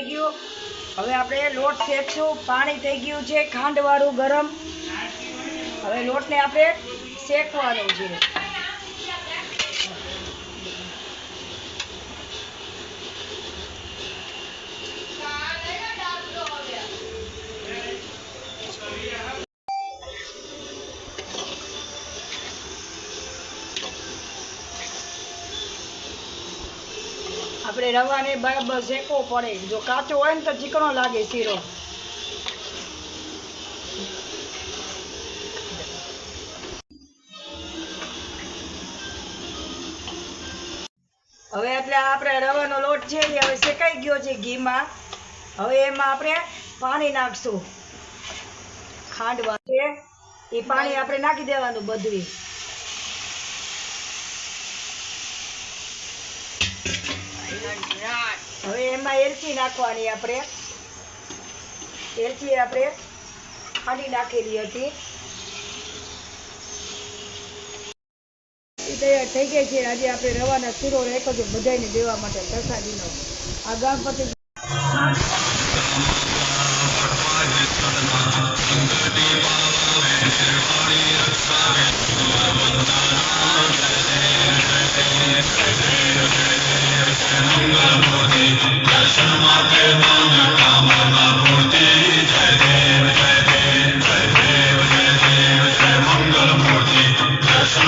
થઈ ગયું. હવે આપણે લોટ શેકશું પાણી થઈ ગયું છે. ખાંડવાળું ગરમ. હવે લોટને આપણે શેકવાનો છે. આપણે રવાને બરાબર શેકવો પડે. જો કાચો હોય ને તો ચીકણો લાગે શીરો. હવે એટલે આપણે રવાનો લોટ છે એ હવે શેકાઈ ગયો છે ઘીમાં. હવે એમાં આપણે પાણી નાખશું. ખાંડવા છે. એ પાણી આપણે નાખી દેવાનું બધું એમાં એલચી નાખવાની આપણે. એલચી આપણે ખાંડી નાખેલી હતી. તૈયાર થઈ ગઈ છે. આજે આપણે રવાના શીરો રાખ્યો છે બધાને દેવા માટે પ્રસાદીનો. આ ગામ પતિ રક્ષા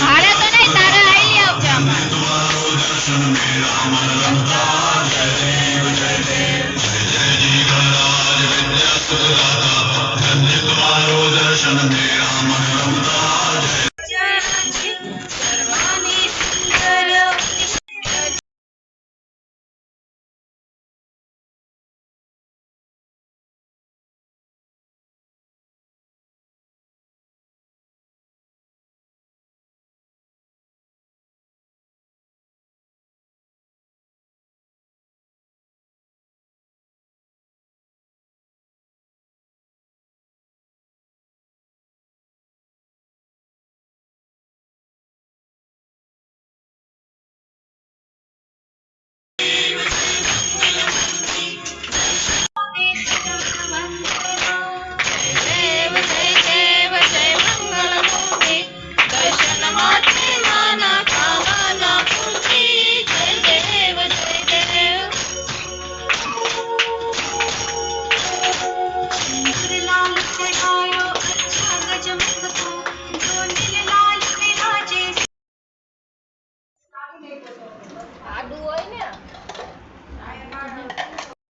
ભાડે તો નહીં તારે આવી આવજો દર્શન મેળા.